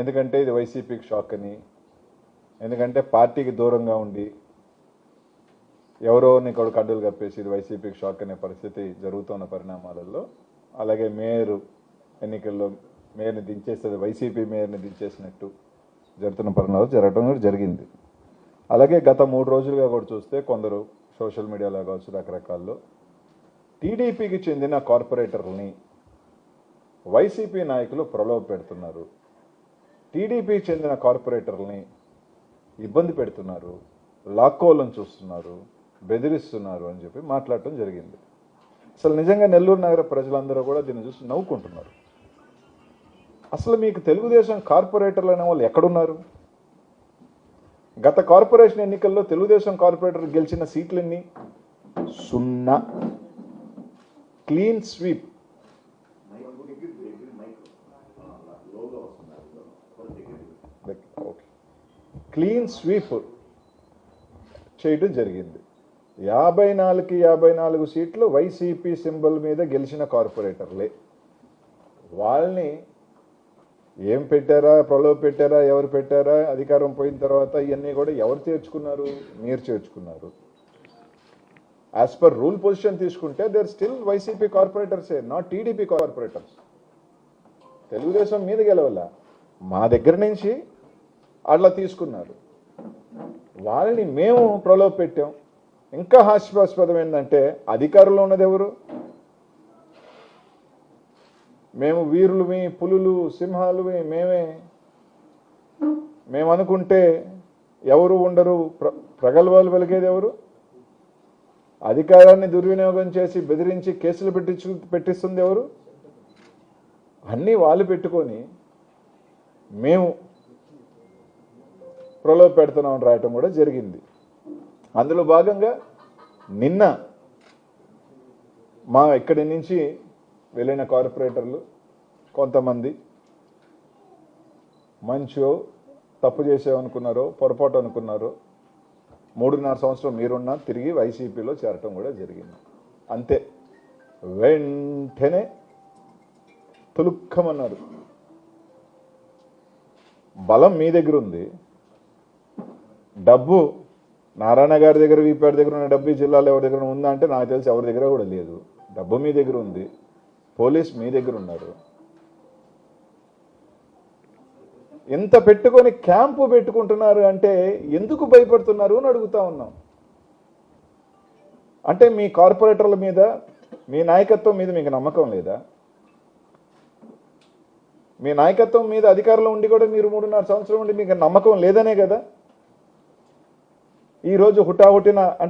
ఎందుకంటే ఇది వైసీపీకి షాక్ అని ఎందుకంటే పార్టీకి దూరంగా ఉండి ఎవరో నీ కొడుకు అడ్డులు కప్పేసి ఇది వైసీపీకి షాక్ అనే పరిస్థితి జరుగుతున్న పరిణామాలలో అలాగే మేయర్ ఎన్నికల్లో మేయర్ని దించేస్తుంది వైసీపీ మేయర్ని దించేసినట్టు జరుగుతున్న పరిణామాలు జరగడం కూడా జరిగింది. అలాగే గత మూడు రోజులుగా కూడా చూస్తే కొందరు సోషల్ మీడియాలో కావచ్చు రకరకాల్లో టీడీపీకి చెందిన కార్పొరేటర్ని వైసీపీ నాయకులు ప్రలోభ పెడుతున్నారు. టీడీపీకి చెందిన కార్పొరేటర్లని ఇబ్బంది పెడుతున్నారు లాక్కోలను చూస్తున్నారు బెదిరిస్తున్నారు అని చెప్పి మాట్లాడటం జరిగింది. అసలు నిజంగా నెల్లూరు నగర ప్రజలందరూ కూడా దీన్ని చూసి నవ్వుకుంటున్నారు. అసలు మీకు తెలుగుదేశం కార్పొరేటర్లు అనే వాళ్ళు ఎక్కడున్నారు? గత కార్పొరేషన్ ఎన్నికల్లో తెలుగుదేశం కార్పొరేటర్ గెలిచిన సీట్లన్నీ సున్నా. Clean sweep. Okay clean sweep చేయడం జరిగింది. యాభై నాలుగుకి యాభై నాలుగు సీట్లు వైసీపీ సింబల్ మీద గెలిచిన కార్పొరేటర్లే. వాళ్ళని ఏం పెట్టారా ప్రలోభ పెట్టారా ఎవరు పెట్టారా అధికారం పోయిన తర్వాత ఇవన్నీ కూడా ఎవరు చేర్చుకున్నారు మీరు చేర్చుకున్నారు. యాజ్ పర్ రూల్ పొజిషన్ తీసుకుంటే దేర్ స్టిల్ వైసీపీ కార్పొరేటర్సే నాట్ టీడీపీ కార్పొరేటర్స్. తెలుగుదేశం మీద గెలవల. మా దగ్గర నుంచి అట్లా తీసుకున్నారు. వాళ్ళని మేము ప్రలోభ పెట్టాం ఇంకా హాస్యాస్పదం ఏంటంటే అధికారంలో ఉన్నది ఎవరు? మేము వీరులమి పులులు సింహాలువి మేమే. మేము అనుకుంటే ఎవరు ఉండరు? ప్ర ప్రగల్భాలు వెలిగేది ఎవరు? అధికారాన్ని దుర్వినియోగం చేసి బెదిరించి కేసులు పెట్టించు పెట్టిస్తుంది ఎవరు? అన్నీ వాళ్ళు పెట్టుకొని మేము ప్రలోభ పెడుతున్నామని రాయటం కూడా జరిగింది. అందులో భాగంగా నిన్న మా ఇక్కడి నుంచి వెళ్ళిన కార్పొరేటర్లు కొంతమంది మంచో తప్పు చేసామనుకున్నారో పొరపాటు అనుకున్నారో మూడున్నర సంవత్సరం మీరున్నా తిరిగి వైసీపీలో చేరటం కూడా జరిగింది. అంతే. వెంటనే తులుక్కమన్నారు. బలం మీ దగ్గర ఉంది. డబ్బు నారాయణ గారి దగ్గర వీపేట దగ్గర ఉన్న డబ్బు జిల్లాలో ఎవరి దగ్గర ఉందా అంటే నాకు తెలిసి ఎవరి దగ్గర కూడా లేదు. డబ్బు మీ దగ్గర ఉంది. పోలీస్ మీ దగ్గర ఉన్నారు. ఎంత పెట్టుకొని క్యాంపు పెట్టుకుంటున్నారు అంటే ఎందుకు భయపడుతున్నారు అని అడుగుతా ఉన్నాం. అంటే మీ కార్పొరేటర్ల మీద మీ నాయకత్వం మీద మీకు నమ్మకం లేదా? మీ నాయకత్వం మీద అధికారంలో ఉండి కూడా మీరు మూడున్నర సంవత్సరం ఉండి మీకు నమ్మకం లేదనే కదా? ఈరోజు హుటాహుటిన అంటే